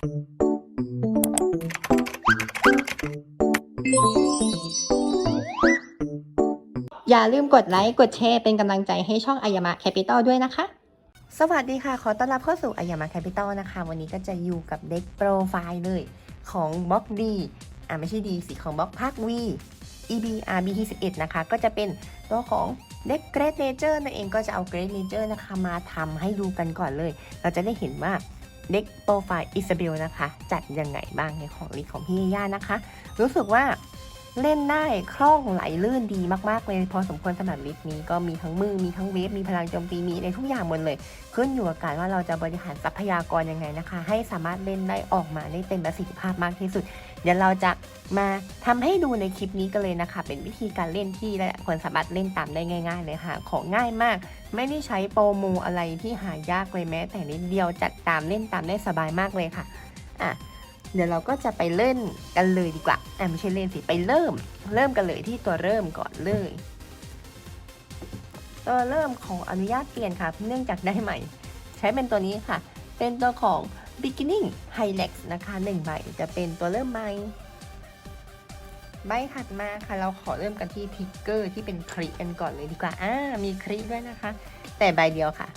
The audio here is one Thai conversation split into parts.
อย่าลืมกดไลค์ กดแชร์ เป็นกำลังใจให้ช่องอายามะแคปิตอลด้วยนะคะ สวัสดีค่ะ ขอต้อนรับเข้าสู่อายามาแคปิตอลนะคะ วันนี้ก็จะอยู่กับเด็กโปรไฟล์เลย ของบล็อกดีอ่าไม่ใช่ดีสิของบล็อกพัก V EBRB ที่11นะคะ ก็จะเป็นตัวของเด็ก Great Nature นั่นเองก็จะเอา Great Nature นะคะ มาทำให้ดูกันก่อนเลย เราจะได้เห็นว่า เด็กโปรไฟล์อิซาเบลนะคะ จัดยังไงบ้างในของลิของพี่ย่านะคะ รู้สึกว่าเล่นได้คล่องไหลลื่นดีมากๆเลย พอสมควรสำหรับลิฟต์นี้ก็มีทั้งมือมีทั้งเวฟมีพลังโจมตีมีในทุกอย่างหมดเลย ขึ้นอยู่กับการว่าเราจะบริหารทรัพยากรยังไงนะคะ ให้สามารถเล่นได้ออกมาได้เต็มประสิทธิภาพมากที่สุด เดี๋ยวเราจะมาทำให้ดูในคลิปนี้กันเลยนะคะ เป็นวิธีการเล่นที่หลายคนสามารถเล่นตามได้ง่าย ๆ เลยค่ะ ของง่ายมาก ไม่ได้ใช้โปรโมอะไรที่หายากเลยแม้ แต่นิดเดียวจัดตามเล่นตามได้สบายมากเลยค่ะอะเดี๋ยวเราก็จะไปเล่นกันเลยดีกว่าอะไม่ใช่เล่นสิไปเริ่ม เริ่มกันเลยที่ตัวเริ่มก่อนเลยตัวเริ่มของอนุญาตเปลี่ยนค่ะ เนื่องจากได้ใหม่ ใช้เป็นตัวนี้ค่ะ เป็นตัวของ beginning highlight นะคะ1ใบจะเป็นตัวเริ่มใหม่ใบถัดมาค่ะเราขอเริ่มกันที่ทิกเกอร์ที่เป็นคลิกันก่อนเลยดีกว่าอ่ามีคลิด้วยนะคะ แต่ใบเดียวค่ะ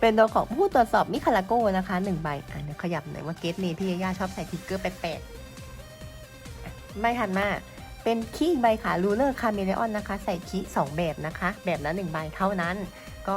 เป็นตัวของผู้ตรวจสอบมิคาราโก้นะคะ1ใบอ่าเดี๋ยวขยับหน่อยว่าเกตเนพี่ย่าชอบใส่ทิกเกอร์แปลกๆใบถัดมาเป็นคีใบขาลูเลอร์คาเมเลออนนะคะ ใส่คีสองแบบนะคะ แบบละหนึ่งใบเท่านั้น ก็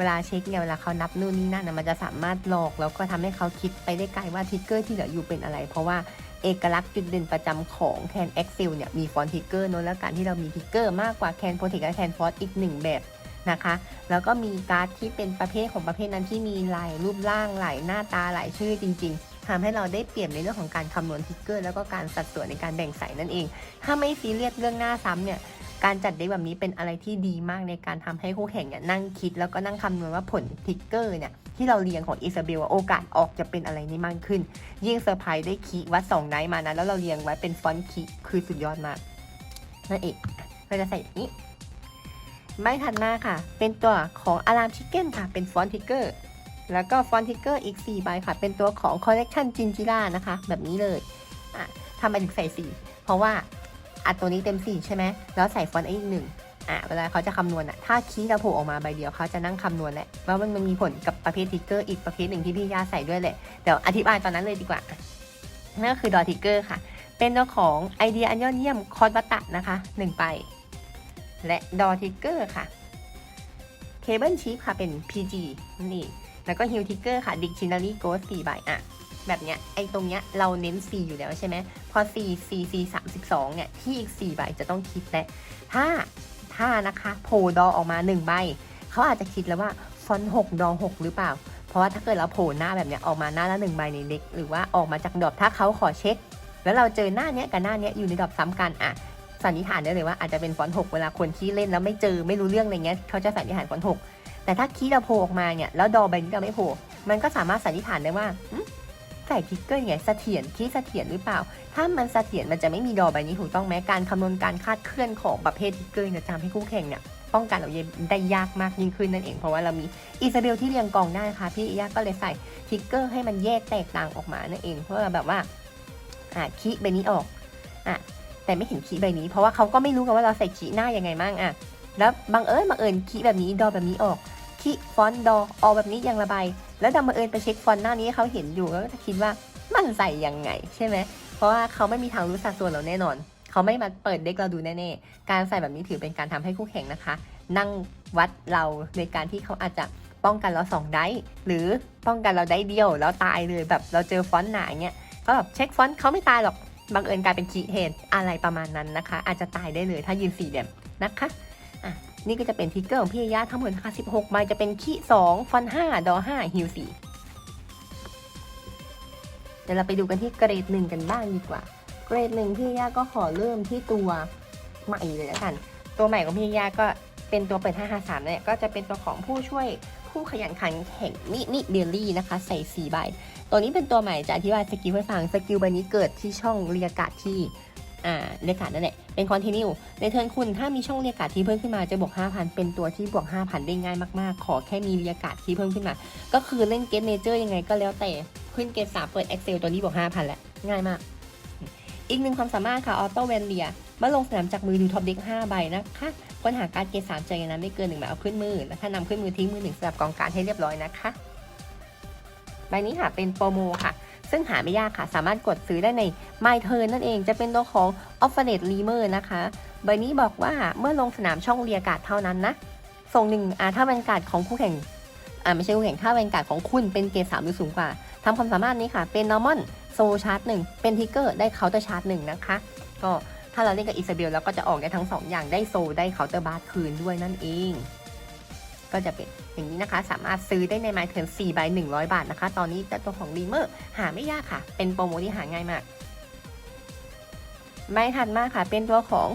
เวลาเช็คเนี่ยเวลาเขานับนู่นนี่นั่นนะมันจะสามารถหลอกแล้วก็ทำให้เขาคิดไปได้ไกลว่าทิกเกอร์ที่เหลืออยู่เป็นอะไร เพราะว่าเอกลักษณ์จุดเด่นประจำของแคน Excel เนี่ยมีฟอนต์ทิกเกอร์น้นแล้วการที่เรามีทิกเกอร์มากกว่าแคนโปรเทคและแคนฟอสอีกหนึ่งแบบนะคะ แล้วก็มีการ์ดที่เป็นประเภทของประเภทนั้นที่มีลายรูปร่างหลายหน้าตาหลายชื่อจริง ๆทำให้เราได้เปรียบในเรื่องของการคำนวณทิกเกอร์ แล้วก็การสัดส่วนในการแบ่งใส่นั่นเอง ถ้าไม่ซีเรียสเรื่องหน้าซ้ำเนี่ย การจัดเด็กแบบนี้เป็นอะไรที่ดีมากในการทำให้คู่แข่งเนี่ยนั่งคิดแล้วก็นั่งคำนวณว่าผลทิกเกอร์เนี่ยที่เราเรียงของอิซาเบลโอกาสออกจะเป็นอะไรนี่มากขึ้น ยิ่งเซอร์ไพรส์ได้คีวัดสองไนท์มานะแล้วเราเรียงไว้เป็นฟอนต์คีคือสุดยอดมากนั่นเองเราจะใส่อย่างนี้ใบถัดมาค่ะ เป็นตัวของอารามชิคเก้นค่ะ เป็นฟอนต์ทิกเกอร์ แล้วก็ฟอนต์ทิกเกอร์อีก 4 ใบค่ะ เป็นตัวของคอลเลกชันจินจิล่านะคะ แบบนี้เลยอะทำไมถึงใส่4เพราะว่า อัดตัวนี้เต็ม4ใช่ไหมแล้วใส่ฟอนต์อีกหนึ่งอะเวลาเขาจะคำนวณอะถ้าคีย์เราโผล่ออกมาใบเดียวเขาจะนั่งคำนวณแหละว่ามันมันมีผลกับประเภททิกเกอร์อีกประเภทหนึ่งที่พี่ยาใส่ด้วยแหละเดี๋ยวอธิบายตอนนั้นเลยดีกว่านั่นก็คือดอทิกเกอร์ค่ะ เป็นตัวของไอเดียอันยอดเยี่ยมคอร์บัตตะนะคะหนึ่งใบและดอทิกเกอร์ค่ะเคเบิลชีฟค่ะเป็น PG นี่แล้วก็ฮิลทิกเกอร์ค่ะดิกชินารีโกส4ใบอะ แบบเนี้ยไอ้ตรงเนี้ยเราเน้น4อยู่แล้วใช่ไหมพอ4 4 4 32เนี่ยที่อีก4ใบจะต้องคิดและถ้าถ้านะคะโผล่ดอออกมา 1 ใบเขาอาจจะคิดแล้วว่าฟอนต์6ดอ6หรือเปล่า เพราะว่าถ้าเกิดเราโผล่หน้าแบบเนี้ยออกมาหน้าละ1ใบในเด็ก หรือว่าออกมาจากดอกถ้าเขาขอเช็ค แล้วเราเจอหน้าเนี้ยกับหน้าเนี้ยอยู่ในดอกซ้ำกันอะสันนิษฐานได้เลยว่าอาจจะเป็นฟอนต์6เวลาคนที่เล่นแล้วไม่เจอไม่รู้เรื่องอะไรเงี้ยเขาจะสันนิษฐานฟอนต์6แต่ถ้าคีเราโผล่ออกมาเนี่ยแล้วดอใบนี้เราไม่โผล่มันก็สามารถสันนิษฐานได้ว่า หึใส่ทิกเกอร์ยังไงเสถียรที่เสถียรหรือเปล่า ถ้ามันเสถียรมันจะไม่มีดอใบนี้ถูกต้องไหมการคำนวณการคาดเคลื่อนของประเภททิกเกอร์เนี่ยจะทำให้คู่แข่งเนี่ยป้องกันเราได้ยากมากยิ่งขึ้นนั่นเองเพราะว่าเรามีอิซาเบลที่เรียงกองได้ค่ะพี่ยาก็เลยใส่ทิกเกอร์ให้มันแยกแตกต่างออกมานั่นเองเพื่อแบบว่าอ่าคีใบนี้ออกอะแต่ไม่เห็นคีใบนี้ เพราะว่าเขาก็ไม่รู้กันว่าเราใส่คีหน้ายังไงมั่งอะแล้วบังเอิญบังเอิญคีแบบนี้ดอแบบนี้ออกคีฟอนต์ดอออกแบบนี้ยังระบาย แล้วดังบังเอิญไปเช็คฟอนต์หน้านี้เขาเห็นอยู่แล้วก็จะคิดว่ามันใส่ยังไงใช่ไหม เพราะว่าเขาไม่มีทางรู้สัดส่วนเราแน่นอน เขาไม่มาเปิดเด็กเราดูแน่ๆ การใส่แบบนี้ถือเป็นการทำให้คู่แข่งนะคะ นั่งวัดเราในการที่เขาอาจจะป้องกันเราสองได้หรือป้องกันเราได้เดียวแล้วตายเลยแบบเราเจอฟอนต์หนาอย่างเงี้ยก็แบบเช็คฟอนต์เขาไม่ตายหรอกบังเอิญกลายเป็นคีเฮนอะไรประมาณนั้นนะคะ อาจจะตายได้เลยถ้ายืนสี่เหลี่ยมนะคะ นี่ก็จะเป็นทิกเกอร์ของพี่ยาทั้งหมดนะคะ16ใบจะเป็นคี2ฟอน5 ดอ 5 ฮิว4เดี๋ยวเราไปดูกันที่เกรดหนึ่งกันบ้างดีกว่า เกรดหนึ่งพี่ยาก็ขอเริ่มที่ตัวใหม่เลยแล้วกัน ตัวใหม่ของพี่ยาก็เป็นตัวเปิด 553เนี่ยก็จะเป็นตัวของผู้ช่วยผู้ขยันขันแข่งนินิเดลี่นะคะ ใส่4ใบตัวนี้เป็นตัวใหม่จะอธิบายสกิลให้ฟังสกิลใบนี้เกิดที่ช่องเรียกาศที่ อ่าเรียกการ์ดนั่นแหละ เป็นคอนติเนียในเทิร์นคุณถ้ามีช่องเรียกการ์ดที่เพิ่มขึ้นมาจะบวก 5,000 เป็นตัวที่บวก 5,000 ได้ง่ายมากๆ ขอแค่มีเรียกการ์ดที่เพิ่มขึ้นมา ก็คือเล่นเกมเนเจอร์ยังไงก็แล้วแต่ขึ้นเกมสามเปิด Excel ตัวนี้บวก 5,000แล้วง่ายมาก อีกหนึ่งความสามารถค่ะออโต้เวนเลียมื่อลงสนามจากมือดูท็อปเด็ก5ใบนะคะค้นหาการเกมสามเจางนั้นไม่เกินหนึ่งใบเอาขึ้นมือแล้วถ้านำขึ้นมือทิ้งมือหนึ่งสำหรับกองการให้เรียบร้อยนะคะใบนี้ค่ะเป็นโปรโมค่ะ ซึ่งหาไม่ยากค่ะ สามารถกดซื้อได้ใน My Turn นั่นเองจะเป็นตัวของ o f f e r a t e Lemur นะคะ ใบนี้บอกว่าเมื่อลงสนามช่องเรียการ์ดเท่านั้นนะ ส่งหนึ่งอ่าถ้าเป็นการของคู่แข่งอ่าไม่ใช่คู่แข่งถ้าเป็นการของคุณเป็นเกรดสามหรือสูงกว่าทำความสามารถนี้ค่ะ เป็น normal โซชาร์จหนึ่งเป็นทิกเกอร์ได้เคาน์เตอร์ชาร์จหนึ่งนะคะ ก็ถ้าเราเล่นกับอิซาเบลแล้วก็จะออกได้ทั้งสองอย่างได้โซได้เคาน์เตอร์บาร์คืนด้วยนั่นเอง ก็จะเป็นอย่างนี้นะคะ สามารถซื้อได้ในไมเทิร์น4ใบ100 บาทนะคะ ตอนนี้แต่ตัวของรีเมอร์หาไม่ยากค่ะ เป็นโปรโมที่หาง่ายมากไม่ทันมาค่ะ เป็นตัวของ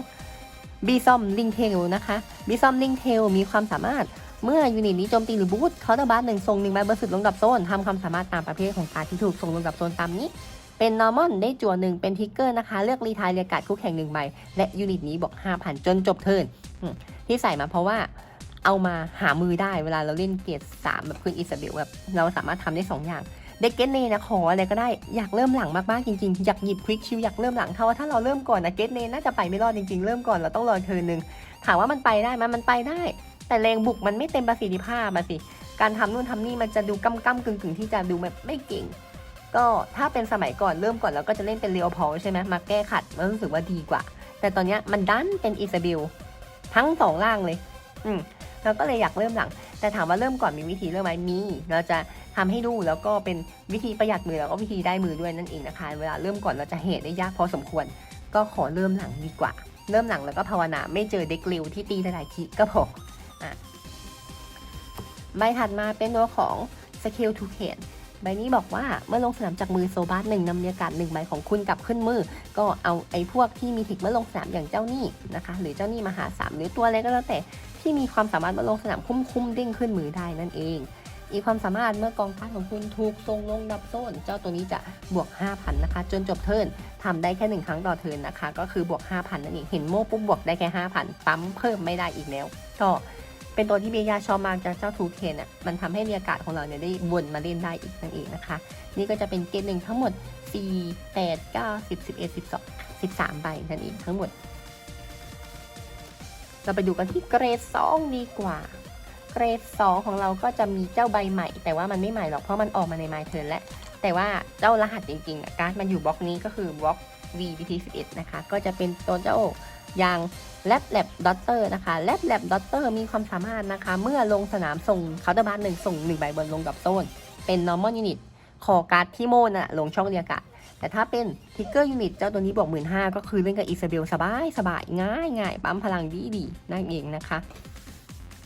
บีซอมลิงเทลนะคะบีซอมลิงเทลมีความสามารถเมื่อยูนิตนี้โจมตีหรือบูทเคาน์เตอร์บาร์หนึ่งส่งหนึ่งใบเบนสุดลงดับโซนทำความสามารถตามประเภทของการที่ถูกส่งลงดับโซนตามนี้ เป็นนอร์มอนได้จั่วหนึ่งเป็นทิกเกอร์นะคะ เลือกรีทายเรียกาดคู่แข่งหนึ่งใบ และยูนิตนี้บอก 5,000 จนจบเทิร์นที่ใส่มาเพราะว่า เอามาหามือได้เวลาเราเล่นเกียร์สามแบบคุณอิซาเบลแบบเราสามารถทำได้สองอย่างเด็กเกตเนนะขออะไรก็ได้อยากเริ่มหลังมากๆจริงๆอยากหยิบควิกชิวอยากเริ่มหลังเท่าว่าถ้าเราเริ่มก่อนนะเกตเนน่าจะไปไม่รอดจริงๆ เริ่มก่อนเราต้องรอเทินหนึ่งถามว่ามันไปได้ไหมมันไปได้ แต่แรงบุกมันไม่เต็มประสิทธิภาพมาสิการทำนู่นทำนี่มันจะดูก้ำก้ำกึ่งกึ่งๆที่จะดูแบบไม่เก่ง ก็ถ้าเป็นสมัยก่อนเริ่มก่อนเราก็จะเล่นเป็นเรียวพอใช่ไหมมาแก้ขัดมันรู้สึกว่าดีกว่า แต่ตอนนี้มันดันเป็นอิซาเบลทั้งสองร่างเลย อืมเราก็เลยอยากเริ่มหลัง แต่ถามว่าเริ่มก่อนมีวิธีเริ่มไหมมี เราจะทำให้ดูแล้วก็เป็นวิธีประหยัดมือแล้วก็วิธีได้มือด้วยนั่นเองนะคะ เวลาเริ่มก่อนเราจะเหตุได้ยากพอสมควร ก็ขอเริ่มหลังดีกว่า เริ่มหลังแล้วก็ภาวนาไม่เจอเด็กเร็วที่ตีหลายๆทีก็พออะใบถัดมาเป็นตัวของ Skill to c a n ใบนี้บอกว่าเมื่อลงสนามจากมือโซบาสหนึ่งนำเรียกการหนึ่งใบของคุณกลับขึ้นมือ ก็เอาไอ้พวกที่มีถิกเมื่อลงสนามอย่างเจ้านี่นะคะ หรือเจ้านี่มหาสามหรือตัวอะไรก็แล้วแต่ ที่มีความสามารถเมื่อลงสนามคุ้มคุ้มๆเด้งขึ้นมือได้นั่นเอง อีกความสามารถเมื่อกองการของคุณถูกทรงลงดับโซน เจ้าตัวนี้จะบวก 5,000 นะคะ จนจบเทิร์นทำได้แค่หนึ่งครั้งต่อเทิร์นนะคะ ก็คือบวก 5,000 นั่นเองเห็นโม่ปุ๊บบวกได้แค่ 5,000 ปั๊มเพิ่มไม่ได้อีกแล้วก็เป็นตัวที่เบียาชอบมากจากเจ้าทูเคนอะ มันทำให้เรียกาศของเราเนี่ยได้วนมาเล่นได้อีกนั่นเองนะคะ นี่ก็จะเป็นเกมหนึ่งทั้งหมด 4 8 9 10 11 12 13 ใบนั่นเองทั้งหมด เราไปดูกันที่เกรด2ดีกว่า เกรด2ของเราก็จะมีเจ้าใบใหม่ แต่ว่ามันไม่ใหม่หรอกเพราะมันออกมาใน My Turn แล้วแต่ว่าเจ้ารหัสจริงๆอะการ์ดมันอยู่บล็อกนี้ก็คือบล็อก VBT11 นะคะ ก็จะเป็นตัวเจ้ายางแลบแลบดอตเตอร์นะคะแลบแลบดอตเตอร์มีความสามารถนะคะ เมื่อลงสนามส่งเคาน์เตอร์บาร์หนึ่งส่งหนึ่งใบบนลงกับโซน เป็น normal unit คอการ์ดที่โมนอะลงช่องเรียกะ แต่ถ้าเป็นทิกเกอร์ยูนิตเจ้าตัวนี้บอกหมื่นห้าก็คือเล่นกับอิซาเบลสบายสบายง่ายง่ายปั๊มพลังดีดีนั่นเองนะคะ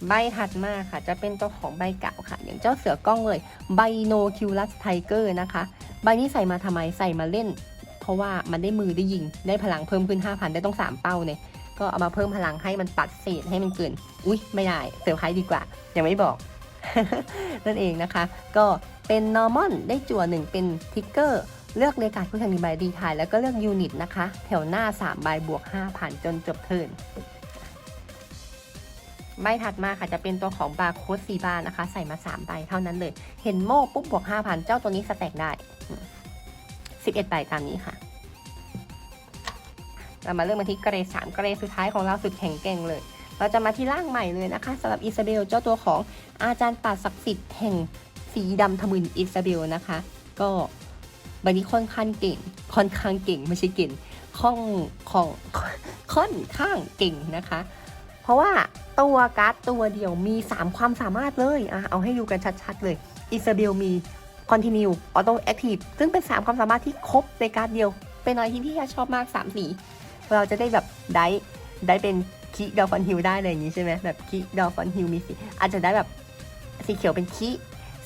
ใบถัดมาค่ะ จะเป็นตัวของใบเก่าค่ะ อย่างเจ้าเสือกล้องเลยไบโนคิวลัสไทเกอร์นะคะ ใบนี้ใส่มาทำไมใส่มาเล่น เพราะว่ามันได้มือได้ยิง ได้พลังเพิ่มขึ้น 5,000 ได้ต้อง 3 เป้าเนี่ยก็เอามาเพิ่มพลังให้มันตัดเศษให้มันเกิน อุ๊ย ไม่ได้เซอร์ไพรส์ดีกว่า ยังไม่บอก นั่นเองนะคะ ก็เป็น normal ได้จั่วหนึ่งเป็นทิกเกอร์ เลือกเรียกาคู่แข่งหนึ่งใบดีทายแล้วก็เลือกยูนิตนะคะ แถวหน้า 3 ใบบวก5,000จนจบเทิร์นใบถัดมาค่ะจะเป็นตัวของบาร์โค้ดซีบาร์นะคะ ใส่มา 3 ใบเท่านั้นเลย เห็นโม่ปุ๊บบวก 5,000 เจ้าตัวนี้สแต็กได้ 11 ใบตามนี้ค่ะ เรามาเริ่มมาที่เกรดสามเกรดสุดท้ายของเราสุดแข็งแกร่งเลย เราจะมาที่ร่างใหม่เลยนะคะสำหรับอิซาเบลเจ้าตัวของอาจารย์ป่าศักดิ์สิทธิ์แห่งสีดำทมึนอิซาเบลนะคะ ก็ บนี้ค่อนข้างเก่ง ค่อนข้างเก่งไม่ใช่เก่งค่องของค่อนข้างเก่งนะคะ เพราะว่าตัวการ์ดตัวเดียวมี 3 ความสามารถเลยอะเอาให้ดูกันชัดๆเลยอิซาเบลมี Continue Auto Active ซึ่งเป็น 3 ความสามารถที่ครบในการ์ดเดียว เป็นอะไรที่พี่ชอบมาก 3 สีเราจะได้แบบได้ได้เป็นคิดอฟอนฮิลได้เลยอย่างนี้ใช่ไหมแบบคิดอฟอนฮิลมีสีอาจจะได้แบบสีเขียวเป็นคิ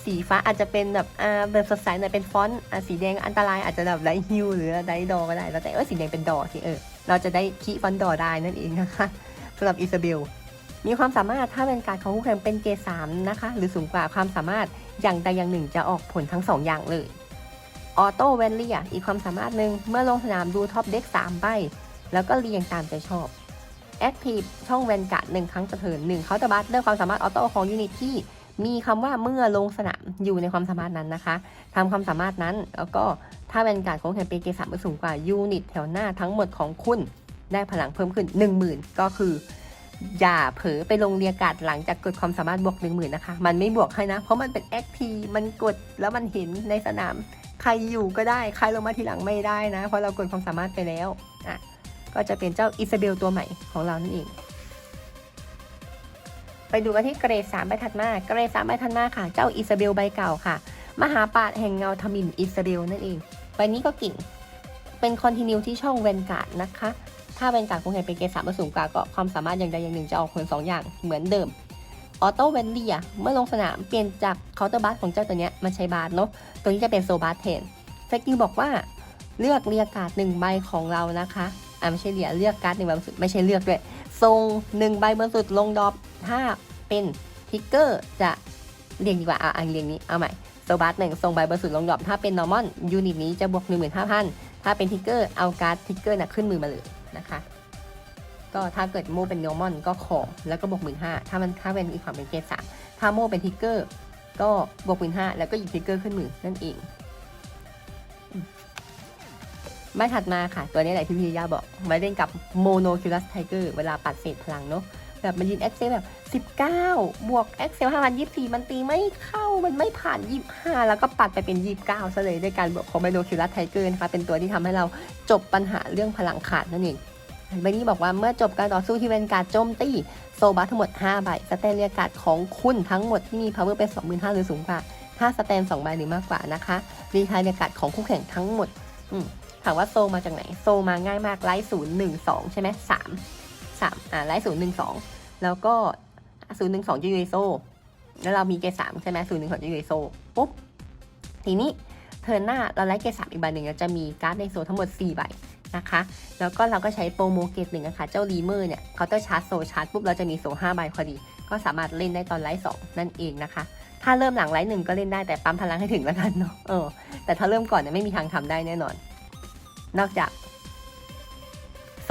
สีฟ้าอาจจะเป็นแบบอ่าแบบสดใสหน่อยเป็นฟอนต์อ่าสีแดงอันตรายอาจจะแบบไดฮิลหรือไดดอก็ได้แล้วแต่เออสีแดงเป็นดอสิเออเราจะได้คิฟอนต์ดอได้นั่นเองนะคะสำหรับอิซาเบลมีความสามารถถ้าเป็นการของคู่แข่งเป็นเกสามนะคะหรือสูงกว่าความสามารถอย่างใดอย่างหนึ่งจะออกผลทั้งสองอย่างเลยออโต้เวนเลียอีกความสามารถหนึ่งเมื่อลงสนามดูท็อปเด็ก3ใบแล้วก็เรียงตามใจชอบ Active ช่องแวนการ์ดหนึ่งครั้งต่อเทิร์นหนึ่งเคาน์เตอร์บัสด้วยความสามารถออโต้ของยูนิตที่ มีคำว่าเมื่อลงสนามอยู่ในความสามารถนั้นนะคะทำความสามารถนั้นแล้วก็ถ้าแวนการ์ดของแคมเปญเกสามสูงกว่ายูนิตแถวหน้าทั้งหมดของคุณได้พลังเพิ่มขึ้น 10,000 ก็คือ อย่าเผลอไปลงเรียกาดหลังจากกดความสามารถบวกหนึ่งหมื่นนะคะ มันไม่บวกให้นะ เพราะมันเป็นแอคทีมันกดแล้วมันเห็นในสนาม ใครอยู่ก็ได้ ใครลงมาทีหลังไม่ได้นะ เพราะเรากดความสามารถไปแล้วอะก็จะเป็นเจ้าอิซาเบลตัวใหม่ของเรานั่นเอง ไปดูกันที่เกรดสามใบถัดมาเกรดสามใบถัดมาค่ะ เจ้าอิซาเบลใบเก่าค่ะ มหาปาชญ์แห่งเงาทมินอิซาเบลนั่นเองใบนี้ก็เก่งเป็นคอนติเนียที่ช่องแวนการ์ดนะคะ ถ้าเป็นการคงเห็นเป็นเกรดสามมาสูงกว่าก็ความสามารถอย่างใดอย่างหนึ่งจะออกผลสองอย่างเหมือนเดิมออโต้เวนเลียเมื่อลงสนามเปลี่ยนจากเคาน์เตอร์บัสของเจ้าตัวนี้มาใช้บาสเนาะตัวนี้จะเป็นโซบาสเทนสกิลบอกว่าเลือกเรียกการ์ดหนึ่งใบของเรานะคะ อ่าไม่ใช่เรียเลือกการ์ดหนึ่งใบบนสุดไม่ใช่เลือกด้วยทรงหนึ่งใบบนสุดลงดรอปถ้าเป็นทิกเกอร์จะเรียงดีกว่าอะอ่านเรียงนี้เอาใหม่โซบาสหนึ่งทรงใบบนสุดลงดรอปถ้าเป็นนอร์มอนยูนิตนี้จะบวก 15,000 ถ้าเป็นทิกเกอร์เอาการ์ดทิกเกอร์น่ะขึ้นมือมาเลยนะคะ ก็ถ้าเกิดโมเป็นนอร์มอนก็ขอแล้วก็บวกหมื่นห้าถ้ามันถ้าเป็นอีกฝั่งเป็นเกรดสามถ้าโมเป็นทิกเกอร์ก็บวกหมื่นห้าแล้วก็หยิบทิกเกอร์ขึ้นมือนั่นเองอ ใบถัดมาค่ะ ตัวนี้แหละที่พี่ยาบอกไว้เล่นกับโมโนคิลัสไทเกอร์เวลาปัดเศษพลังเนาะแบบมันยินเอ็กเซลแบบ 19 บวกเอ็กเซลห้าพันยี่สี่มันตีไม่เข้ามันไม่ผ่าน25แล้วก็ปัดไปเป็น29ซะเลยด้วยการบวกของโมโนคิลัสไทเกอร์นะคะเป็นตัวที่ทำให้เราจบปัญหาเรื่องพลังขาดนั่นเองใบนี้บอกว่าเมื่อจบการต่อสู้ที่เป็นการโจมตีโซบัสทั้งหมด 5 ใบสแตนเรียกาดของคุณทั้งหมดที่มี power เป็น25,000หรือสูงกว่าถ้าสแตน2ใบหรือมากกว่านะคะรีทายเรียกาดของคู่แข่งทั้งหมดอื ถามว่าโซมาจากไหน โซมาง่ายมากไลท์ศูนย์หนึ่งสองใช่ไหมสามสามอ่าไลท์ศูนย์หนึ่งสองแล้วก็ศูนย์หนึ่งสองจะอยู่ในโซ แล้วเรามีเกสามใช่ไหมศูนย์หนึ่งสองจะอยู่ในโซปุ๊บทีนี้เทิร์นหน้าเราไลท์เกสามอีกใบหนึ่งเราจะมีการ์ดในโซทั้งหมด4ใบนะคะ แล้วก็เราก็ใช้โปรโมเกตหนึ่งนะคะเจ้ารีเมอร์เนี่ยเขาจะชาร์จโซชาร์จปุ๊บเราจะมีโซห้าใบพอดี ก็สามารถเล่นได้ตอนไลท์สองนั่นเองนะคะ ถ้าเริ่มหลังไลท์หนึ่งก็เล่นได้แต่ปั๊มพลังให้ถึงแล้วกันเนาะเออแต่ถ้าเริ่มก่อนเนี่ยไม่มีทางทำได้แน่นอน นอกจากโซ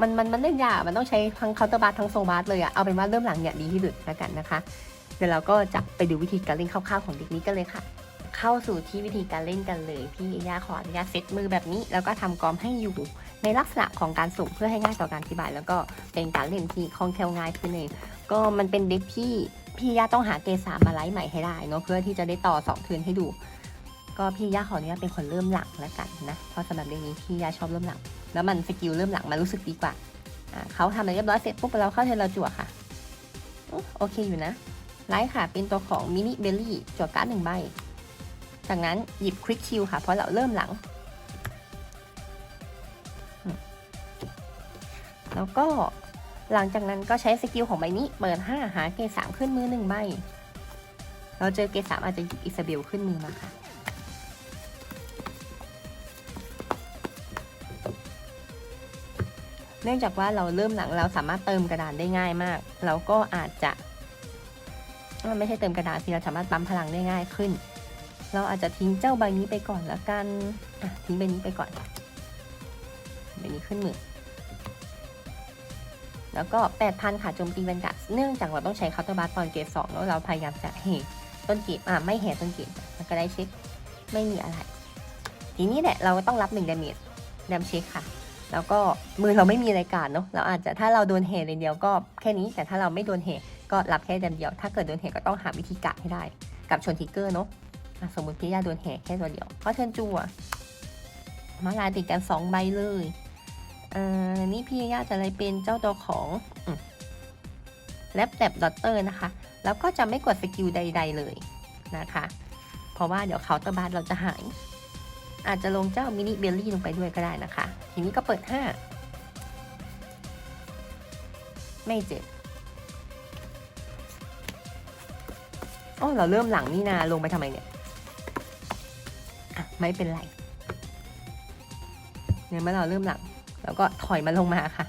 มันมันมันเล่นยากมันต้องใช้ทั้งเคาน์เตอร์บาร์ทั้งโซบาร์เลยอะเอาเป็นว่าเริ่มหลังเนี่ยดีที่สุดแล้วกันนะคะ เดี๋ยวเราก็จะไปดูวิธีการเล่นคร่าวๆของเด็กนี้กันเลยค่ะ เข้าสู่ที่วิธีการเล่นกันเลย พี่ย่าขออนุญาตเซตมือแบบนี้ แล้วก็ทำกรอมให้อยู่ในลักษณะของการสุ่มเพื่อให้ง่ายต่อการอธิบาย แล้วก็เป็นการเล่นที่คล่องแคล่วง่ายขึ้นเองก็มันเป็นเด็กที่พี่ย่าต้องหาเกสามาไลฟ์ใหม่ให้ได้เนาะเพื่อที่จะได้ต่อสองเทิร์นให้ดู ก็พี่ย่าขออนุญาตเป็นคนเริ่มหลังแล้วกันนะเพราะสำหรับเด็กนี้พี่ย่าชอบเริ่มหลัง แล้วมันสกิลเริ่มหลังมันรู้สึกดีกว่าเขาทำอะไรเรียบร้อยเสร็จปุ๊บเราเข้าเทนเราจั่วค่ะโอเคอยู่นะไลท์ค่ะ เป็นตัวของมินิเบลลี่จั่วการ์ดหนึ่งใบจากนั้นหยิบควิกชิลค่ะ เพราะเราเริ่มหลัง แล้วก็หลังจากนั้นก็ใช้สกิลของใบนี้เปิดห้าหาเกสามขึ้นมือหนึ่งใบ เราเจอเกสามอาจจะหยิบอิซาเบลขึ้นมือมาค่ะ เนื่องจากว่าเราเริ่มหลังเราสามารถเติมกระดานได้ง่ายมาก เราก็อาจจะไม่ใช่เติมกระดานสิเราสามารถปั๊มพลังได้ง่ายขึ้น เราอาจจะทิ้งเจ้าใบนี้ไปก่อนละกันอะทิ้งใบนี้ไปก่อนใบนี้ขึ้นมือ แล้วก็ 8,000 ค่ะโจมตีแวนการ์ดเนื่องจากเราต้องใช้เคาน์เตอร์บาร์ตอนเกตสองแล้วเราพยายามจะเฮต้นเกตอะไม่แห่ต้นเกตแล้วก็ได้เช็คไม่มีอะไร ทีนี้แหละเราก็ต้องรับหนึ่งดาเมจดามเช็คค่ะ แล้วก็มือเราไม่มีรายการเนาะเราอาจจะถ้าเราโดนเฮเลยเดียวก็แค่นี้แต่ถ้าเราไม่โดนเฮก็รับแค่เดียว ถ้าเกิดโดนเฮก็ต้องหาวิธีกัดให้ได้ กับชนทิกเกอร์เนาะสมมติพี่ยาโดนแหกแค่ตัวเดียวเพราะเทิร์นจัวมาลายติดกันสองใบเลยเอ่อนี่พี่ยาจะเลยเป็นเจ้าตัวของแลปแลบดอตเตอร์นะคะ แล้วก็จะไม่กดสกิลใด ๆเลยนะคะ เพราะว่าเดี๋ยวเคาน์เตอร์บาร์เราจะหาย อาจจะลงเจ้ามินิเบลลี่ลงไปด้วยก็ได้นะคะ ทีนี้ก็เปิด 5 ไม่เจ็บอ๋อเราเริ่มหลังนี่นาลงไปทำไมเนี่ยอะไม่เป็นไรเนี่ยเมื่อเราเริ่มหลัง แล้วก็ถอยมาลงมาค่ะ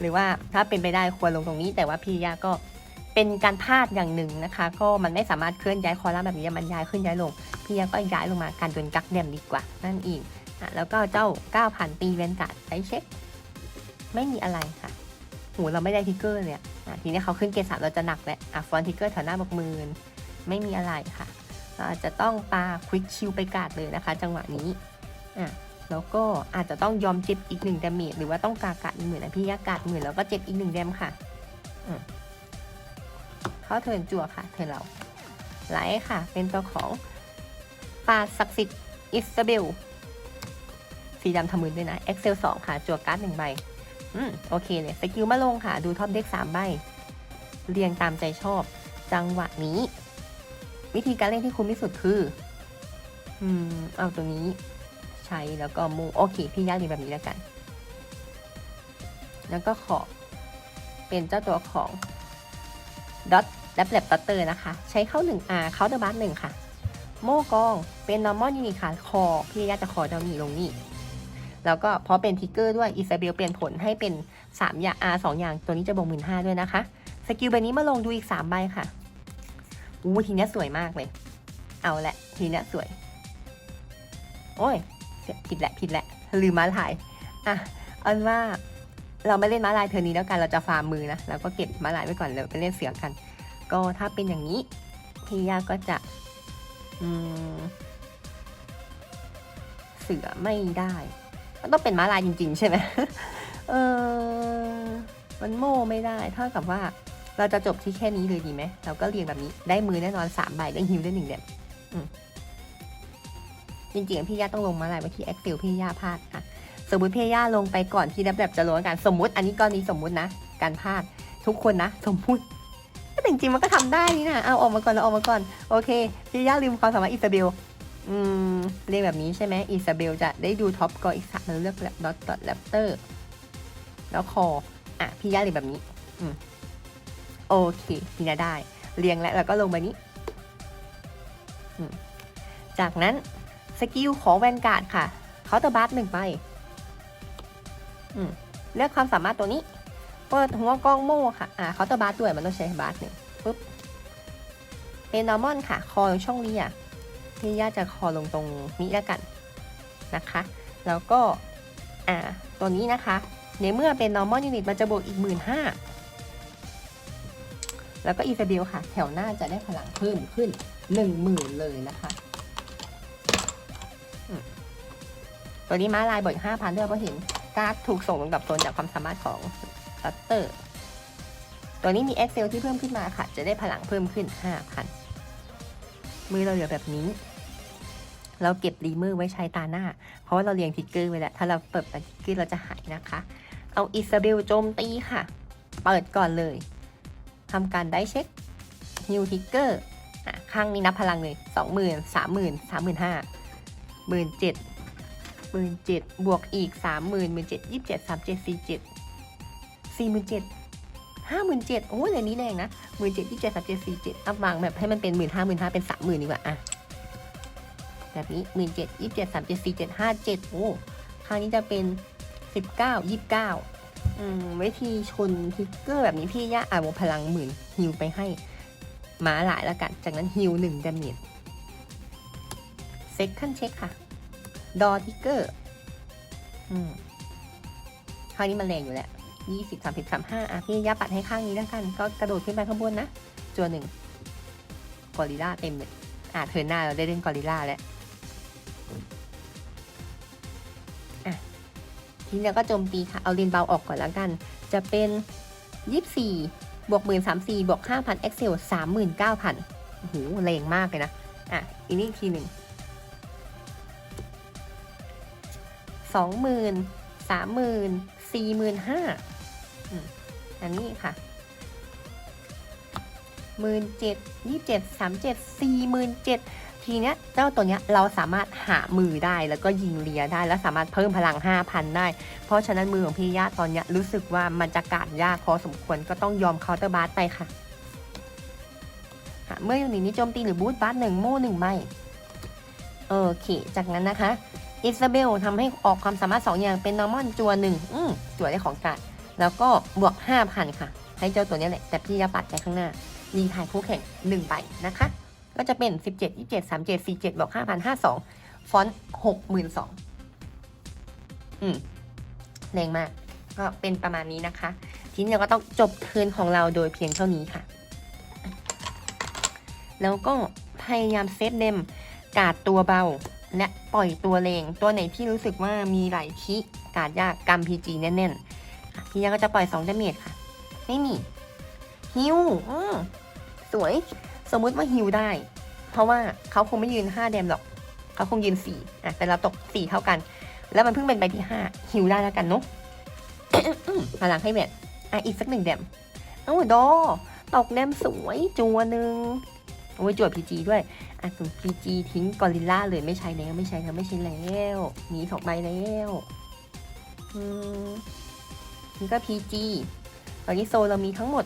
หรือว่าถ้าเป็นไปได้ควรลงตรงนี้ แต่ว่าพี่ยาก็เป็นการพลาดอย่างหนึ่งนะคะ ก็มันไม่สามารถเคลื่อนย้ายคอลัมน์แบบนี้มันย้ายขึ้นย้ายลง พี่ยาก็ย้ายลงมาการโดนกักแดมดีกว่า นั่นเองอะแล้วก็เจ้า 9,000ตีแวนการ์ดใช้เช็ค ไม่มีอะไรค่ะหูเราไม่ได้ทิกเกอร์เลยอะทีนี้เขาขึ้นเกรดสามเราจะหนักแหละอะฟอนทิกเกอร์แถวหน้าบกมืนไม่มีอะไรค่ะเราอาจจะต้องปาควิกชิลไปกาดเลยนะคะ จังหวะนี้อะแล้วก็อาจจะต้องยอมเจ็บอีกหนึ่งดาเมจหรือว่าต้องกากาดหมื่นนะพี่ยากาดหมื่นแล้วก็เจ็บอีกหนึ่งแดมค่ะอืมเขาเทินจั่วค่ะ เทินเราไลค่ะ เป็นตัวของ ปาศักดิ์สิทธิ์อิสเบลสีดำทำมือด้วยนะ Excel 2 ค่ะ จั่วการ์ดหนึ่งใบ อืม โอเคเลย สกิลมาลงค่ะ ดูท็อปเด็กสามใบ เรียงตามใจชอบ จังหวะนี้ วิธีการเล่นที่คุ้มที่สุดคือ อืม เอาตัวนี้ ใช้แล้วก็มู โอเค พี่ยากเรีแบบนี้แล้วกัน แล้วก็ขอ เป็นเจ้าตัวของดอทแลบแลบตัตเตอร์นะคะ ใช้เข้า 1 R เข้าเดอะบัสหนึ่งค่ะ โม่กองเป็น normal unit ค่ะคอพี่ยาจะคอเดานี่ลงนี่แล้วก็เพราะเป็นทิกเกอร์ด้วยอิซาเบลเปลี่ยนผลให้เป็น 3 อย่าง R 2อย่างตัวนี้จะบวกหมื่นห้าด้วยนะคะ สกิลใบนี้มาลงดูอีก 3 ใบค่ะอู้ทีนี้สวยมากเลย เอาละทีนี้สวย โอ้ยผิดแหละผิดแหละลืมม้าลายอะเอาเป็นว่าเราไม่เล่นม้าลายเทอร์นี้แล้วกันเราจะฟาร์มมือนะแล้วก็เก็บม้าลายไว้ก่อนแล้วไปเล่นเสือกัน ก็ถ้าเป็นอย่างนี้พี่ยาก็จะ เสือไม่ได้ มันต้องเป็นม้าลายจริง ๆ ใช่ไหมเออมันโม่ไม่ได้ เท่ากับว่าเราจะจบที่แค่นี้เลยดีไหม เราก็เรียงแบบนี้ ได้มือแน่นอนสามใบได้ฮิวได้หนึ่งเด็ดอืมจริงๆ พี่ย่าต้องลงม้าลายไว้ที่ Excel พี่ย่าพลาดอะ สมมติพี่ย่าลงไปก่อนที่แบบแบบจะลงกัน สมมุติ อันนี้กรณีสมมุตินะ การพลาดทุกคนนะ สมมุติ แต่จริงๆมันก็ทำได้นี่นะเอาออกมาก่อนเอาออกมาก่อน โอเคพี่ย่าลืมความสามารถอิซาเบล อืม เรียกแบบนี้ใช่ไหมอิซาเบลจะได้ดูท็อปกออีกสักเลือกแบบดอทดอทแรปเตอร์ แล้วคอ อะพี่ย่าเรียงแบบนี้ อืม โอเคพี่นาได้ เรียงแล้วแล้วก็ลงไปนี้ จากนั้นสกิลของแวนการ์ดค่ะ เขาเตอร์บัสหนึ่งไป เลือกความสามารถตัวนี้ เปิดหัวกล้องโม่ค่ะ อ่าเขาตบัสด้วยมันต้องใช้บัสหนึ่งปุ๊บเป็นนอร์มอนค่ะ คอลงช่องนี้อะพี่ย่าจะคอลงตรงนี้แล้วกันนะคะ แล้วก็ อ่า ตัวนี้นะคะ ในเมื่อเป็น normal unit มันจะบวกอีกหมื่นห้าแล้วก็อีซาเบลค่ะ แถวหน้าจะได้พลังเพิ่มขึ้นหนึ่งหมื่นเลยนะคะ ตัวนี้ม้าลายบวกห้าพันด้วยเพราะเห็นการ์ดถูกส่งลงกับโซนจากความสามารถของ ตัตเตอร์ ตัวนี้มี Excel ที่เพิ่มขึ้นมาค่ะ จะได้พลังเพิ่มขึ้น 5,000 มือเราเหลือแบบนี้ เราเก็บรีเมอร์ไว้ใช้ตาหน้า เพราะว่าเราเรียงทิกเกอร์ไว้แล้ว ถ้าเราเปิดทิกเกอร์เราจะหายนะคะ เอาอิซาเบลโจมตีค่ะ เปิดก่อนเลยทำการได้เช็คฮิวทิกเกอร์ข้างนี้นับพลังเลยสองหมื่นสามหมื่นสามหมื่นห้าหมื่นเจ็ดหมื่นเจ็ดบวกอีกสามหมื่นหมื่นเจ็ดยี่สิบเจ็ดสามเจ็ดสี่เจ็ด สี่หมื่นเจ็ดห้าหมื่นเจ็ดโอ้ยเลยนี้แรงนะหมื่นเจ็ดยี่เจ็ดสามเจ็ดสี่เจ็ดอัพวางแบบให้มันเป็นหมื่นห้าหมื่นห้าเป็นสามหมื่นดีกว่าอะแบบนี้หมื่นเจ็ดยี่เจ็ดสามเจ็ดสี่เจ็ดห้าเจ็ดโอ้คราวนี้จะเป็นสิบเก้ายี่สิบเก้าอืมวิธีชนทิกเกอร์แบบนี้พี่ย่าอ่านวงพลังหมื่นฮิวไปให้มาหลายแล้วกัน จากนั้นฮิวหนึ่งดาเมจเซ็กขั้นเช็คค่ะ ดอทิกเกอร์ อืมคราวนี้มันแรงอยู่แล้ว ยี่สิบสามสิบสามห้าอะพี่ย่าปัดให้ข้างนี้แล้วกัน ก็กระโดดขึ้นไปข้างบนนะ จัวหนึ่งกอริลล่าเต็มเลยอะเทินหน้าเราได้เล่นกอริลล่าแล้วทีนี้ก็โจมตีค่ะ เอาลินเบาออกก่อนแล้วกัน จะเป็นยี่สี่บวกหมื่นสามสี่บวกห้าพันเอ็กเซลสามหมื่นเก้าพันโอ้โหแรงมากเลยนะ อะอีกนี่ทีหนึ่งสองหมื่นสามหมื่นสี่หมื่นห้า อันนี้ค่ะหมื่นเจ็ดยี่เจ็ดสามเจ็ดสี่หมื่นเจ็ดทีเนี้ยเจ้าตัวเนี้ยเราสามารถหามือได้แล้วก็ยิงเลียได้แล้วสามารถเพิ่มพลัง 5,000 ได้ เพราะฉะนั้นมือของพี่ยะตอนเนี้ยรู้สึกว่ามันจะการยากพอสมควรก็ต้องยอมเคาน์เตอร์บาร์ไปค่ะ เมื่ออยู่นี้โจมตีหรือบูทบาร์หนึ่งโม่หนึ่งใบโอเค จากนั้นนะคะ อิซาเบลทำให้ออกความสามารถ 2 อย่างเป็นนอร์มอนจัวหนึ่งอืมจัวได้ของกาด แล้วก็บวก 5,000 ค่ะ ให้เจ้าตัวนี้แหละ แต่พี่ยะปัดไปข้างหน้ารีทายคู่แข่ง1ใบนะคะ ก็จะเป็น 17 27 37 47บวก5,000 52 ฟอนต์62,000อืมแรงมาก ก็เป็นประมาณนี้นะคะ ทีนี้เราก็ต้องจบเทินของเราโดยเพียงเท่านี้ค่ะ แล้วก็พยายามเซฟเดมกาดตัวเบา และปล่อยตัวเลงตัวไหนที่รู้สึกว่ามีไหลคิกาดยากกำพีจีแน่นๆ พี่ยาก็จะปล่อย2ดาเมจค่ะ ไม่มีฮิวอืมสวย สมมุติว่าฮิวได้ เพราะว่าเขาคงไม่ยืน5เดมหรอก เขาคงยืน4อะแต่เราตก 4 เท่ากัน แล้วมันเพิ่งเป็นใบที่5ฮิวได้แล้วกันเนาะพลังให้แบบอะอีกสักหนึ่งเดมเอ้าโดตกเดมสวยจัวหนึ่งโอ้ยจัวพีจีด้วย อะถึงพีจีทิ้งกอริลล่าเลยไม่ใช้แล้วไม่ใช้แล้วไม่ใช้แล้วหนีสองใบแล้ว อืม นี่ก็พีจีตอนนี้โซเรามีทั้งหมด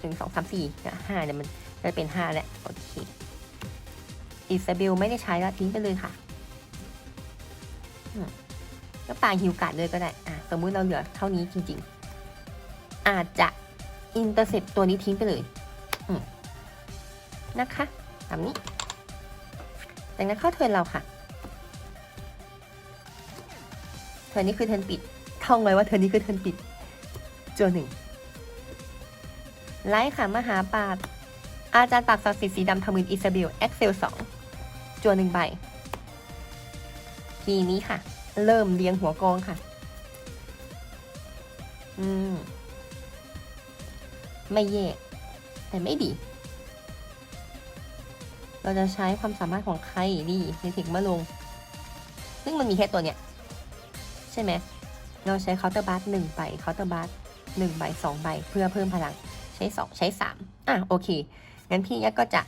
หนึ่งสองสามสี่ห้าเนี่ยมันจะเป็นห้าแล้ว โอเคอิซาเบลไม่ได้ใช้แล้วทิ้งไปเลยค่ะก็ปาฮิวการ์ดเลยก็ได้ อะ สมมุติเราเหลือเท่านี้จริง ๆ อาจจะอินเตอร์เซปตัวนี้ทิ้งไปเลยนะคะแบบนี้จากนั้นเข้าเทิร์นเราค่ะเทิร์นนี้คือเทิร์นปิด ท่องไว้ว่าเทิร์นี้คือเทิร์นปิดจวหนึ่งไลท์ค่ะ มหาปาดอาจารย์ปากศักดิ์สิทธิ์สีดำทำมืนอิซาเบลเอ็กเซลสองจวหนึ่งใบทีนี้ค่ะ เริ่มเรียงหัวกองค่ะ อืม ไม่แย่แต่ไม่ดี เราจะใช้ความสามารถของใครดีในเทคมาลง ซึ่งมันมีแค่ตัวเนี้ย ใช่ไหม เราใช้เคาน์เตอร์บัสหนึ่งใบเคาน์เตอร์บัสหนึ่งใบสองใบเพื่อเพิ่มพลังใช้สองใช้สามอะโอเค งั้นพี่ยักษ์ก็จะ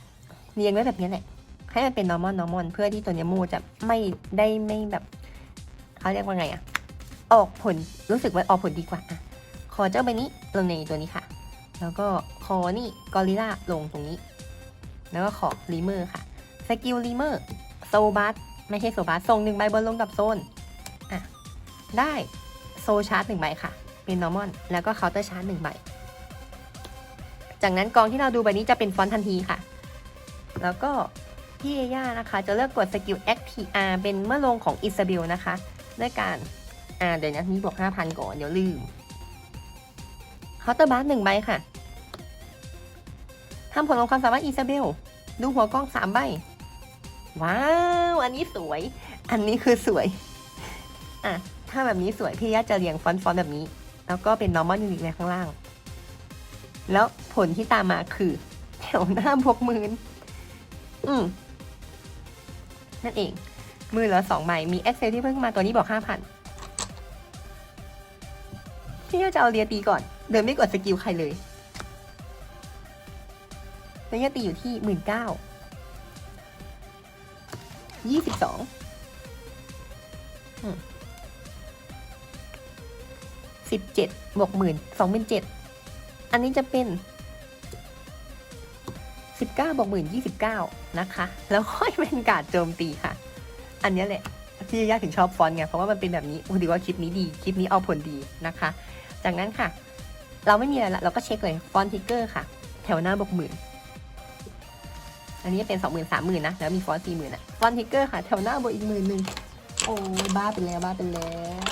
เรียงไว้แบบนี้แหละให้มันเป็น normal normal เพื่อที่ตัวเนี้ยโมจะไม่ได้ไม่แบบเขาเรียกว่าไงอะออกผลรู้สึกว่าออกผลดีกว่าอะคอเจ้าใบนี้ลงในตัวนี้ค่ะ แล้วก็คอนี่กอริล่าลงตรงนี้ แล้วก็ขอรีเมอร์ค่ะสกิลรีเมอร์โซบัสไม่ใช่โซบัสส่งหนึ่งใบบนลงกับโซนอะได้ โซชาร์จหนึ่งใบค่ะ เป็นนอร์มอนแล้วก็เคาน์เตอร์ชาร์จหนึ่งใบ จากนั้นกองที่เราดูใบนี้จะเป็นฟอนต์ทันทีค่ะ แล้วก็พี่เอย่านะคะ จะเลือกกดสกิล XTR เป็นเมื่อลงของอิซาเบลนะคะ ด้วยการอ่าเดี๋ยวนะนี้บวก 5,000 ก่อน เดี๋ยวลืมเคาน์เตอร์บัสหนึ่งใบค่ะทำผลของความสามารถอิซาเบล ดูหัวกล้องสามใบ ว้าว อันนี้สวย อันนี้คือสวย อะ ถ้าแบบนี้สวยพี่ย่าจะเรียงฟอนต์ฟอนต์แบบนี้ แล้วก็เป็น normal unit ในข้างล่าง แล้วผลที่ตามมาคือ แถวหน้าบวกมืนอืมนั่นเอง มือเหลือสองใบมี Excel ที่เพิ่งมาตัวนี้บอกห้าพันพี่ย่าจะเอาเรียตีก่อน เดินไม่กดสกิลใครเลยตัวนี้ตีอยู่ที่หมื่นเก้ายี่สิบสอง สิบเจ็ดบวกหมื่นสองเป็นเจ็ดอันนี้จะเป็นสิบเก้าบวกหมื่นยี่สิบเก้านะคะ แล้วค่อยเป็นการโจมตีค่ะ อันนี้แหละที่ยากถึงชอบฟอนต์ไงเพราะว่ามันเป็นแบบนี้โอ้ดีว่าคลิปนี้ดีคลิปนี้เอาผลดีนะคะ จากนั้นค่ะ เราไม่มีอะไรละเราก็เช็คเลยฟอนต์ทิกเกอร์ค่ะ แถวหน้าบวกหมื่นอันนี้เป็นสองหมื่นสามหมื่นนะแล้วมีฟอนต์สี่หมื่นอะฟอนต์ทิกเกอร์ค่ะแถวหน้าบวกอีกหมื่นหนึ่งโอ้บ้าไปแล้วบ้าไปแล้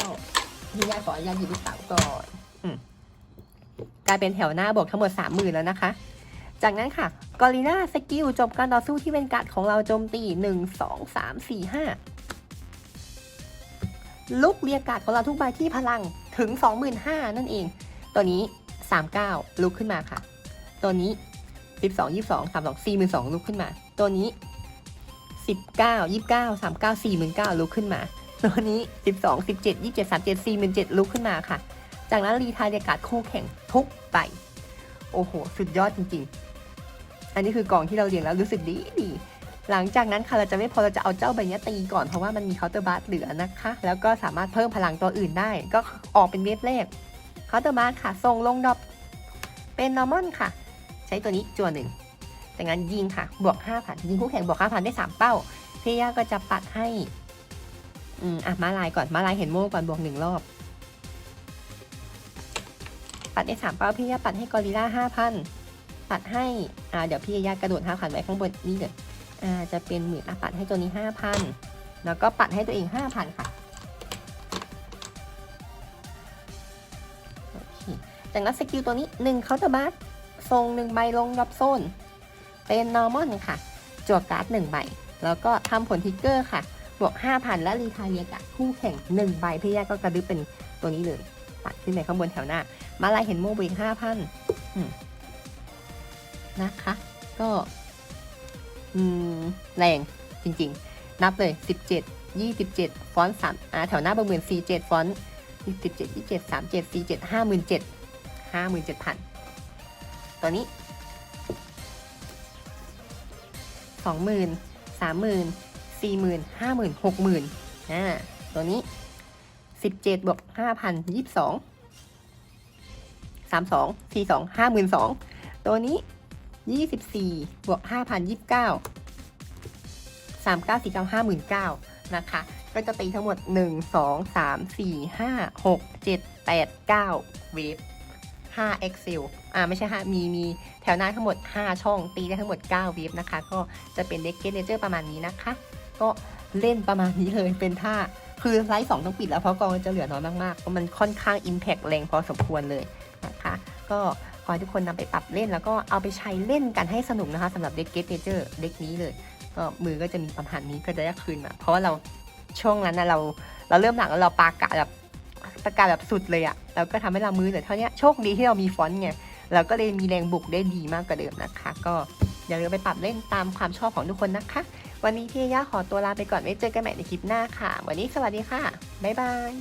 วพี่ยาขออนุญาตหยิบลูกเต๋า ก่อนอืมกลายเป็นแถวหน้าบวกทั้งหมดสามหมื่นแล้วนะคะ จากนั้นค่ะกอริล่าสกิลจบการต่อสู้ที่เป็นการ์ดของเราโจมตีหนึ่งสองสามสี่ห้าลุกเรียกการ์ดของเราทุกใบที่พลังถึงสองหมื่นห้านั่นเอง ตัวนี้สามเก้าลุกขึ้นมาค่ะ ตัวนี้สิบสองยี่สองสามสองสี่หมื่นสองลุกขึ้นมา ตัวนี้สิบเก้ายี่เก้าสามเก้าสี่หมื่นเก้าลุกขึ้นมา ตัวนี้สิบสองสิบเจ็ดยี่เจ็ดสามเจ็ดสี่หมื่นเจ็ดลุกขึ้นมาค่ะ จากนั้นรีทายเรียกาดคู่แข่งทุกใบโอ้โห สุดยอดจริง ๆ อันนี้คือกองที่เราเรียงแล้วรู้สึกดีดีหลังจากนั้นค่ะเราจะไม่พอเราจะเอาเจ้าใบเนี้ตีก่อนเพราะว่ามันมีเคาน์เตอร์บาร์เหลือนะคะ แล้วก็สามารถเพิ่มพลังตัวอื่นได้ ก็ออกเป็นเวฟแรกเคาน์เตอร์บาร์ค่ะส่งลงดอปเป็นนอร์มอนค่ะ ใช้ตัวนี้จั่วหนึ่งจากนั้นยิงค่ะ บวกห้าพันยิงคู่แข่งบวกห้าพันได้สามเป้าพี่ย่าก็จะปัดให้ อืมอะมาลายก่อนมาลายเห็นโม่ก่อนบวกหนึ่งรอบ ปัดได้สามเป้าพี่ยาปัดให้กอริลล่าห้าพันปัดให้อ่าเดี๋ยวพี่ย่ากระโดดห้าพันไว้ข้างบนนี่เลยอ่าจะเป็นหมื่นปัดให้ตัวนี้ห้าพันแล้วก็ปัดให้ตัวเองห้าพันค่ะจากนั้นสกิลตัวนี้1เคาน์เตอร์บัสทรง1ใบลงรับโซน เป็นนอร์มอนค่ะจั่วการ์ด1ใบ แล้วก็ทำผลทิกเกอร์ค่ะ บวก 5,000 และรีทายเรียกับคู่แข่ง 1 ใบพี่ยาก็กระดึบเป็นตัวนี้เลย ปัดขึ้นในข้างบนแถวหน้า มาลายเห็นโมบอีก5,000อืมนะคะ ก็แรงจริงๆ นับเลย 17 27 ฟอนต์3อ่าแถวหน้าประเมิน47 ฟอนต์17 27 37 47 57 57,000ตัวนี้สองหมื่นสามหมื่นสี่หมื่นห้าหมื่นหกหมื่นอ่าตัวนี้ สิบเจ็ดบวกห้าพันยี่สิบสองสามสองสี่สองห้าหมื่นสองตัวนี้ยี่สิบสี่บวกห้าพันยี่สิบเก้าสามเก้าสี่เก้าห้าหมื่นเก้านะคะ ก็จะตีทั้งหมดหนึ่งสองสามสี่ห้าหกเจ็ดแปดเก้าเวฟห้า Excel อ่าไม่ใช่ห้ามีมีแถวหน้าทั้งหมด 5 ช่อง ตีได้ทั้งหมด9เวฟนะคะ ก็จะเป็นเด็กเกตเนเจอร์ประมาณนี้นะคะ ก็เล่นประมาณนี้เลยเป็นท่า คือไลฟ์สองต้องปิดแล้วเพราะกองจะเหลือน้อยมากๆเพราะมันค่อนข้าง Impact แรงพอสมควรเลยนะคะ ก็ขอให้ทุกคนนำไปปรับเล่น แล้วก็เอาไปใช้เล่นกันให้สนุกนะคะสำหรับเด็กเกตเนเจอร์เด็กนี้เลย ก็มือก็จะมีประมาณนี้ก็จะได้คืนมาเพราะว่าเราช่วงนั้นนะเราเราเริ่มหลังแล้วเราปากะแบบปากะแบบสุดเลยอะแล้วก็ทำให้เรามือเหลือเท่านี้โชคดีที่เรามีฟอนต์ไงเราก็เลยมีแรงบุกได้ดีมากกว่าเดิมนะคะ ก็อย่าลืมไปปรับเล่นตามความชอบของทุกคนนะคะ วันนี้พี่ย่าขอตัวลาไปก่อนไว้เจอกันใหม่ในคลิปหน้าค่ะ วันนี้สวัสดีค่ะ บ๊ายบาย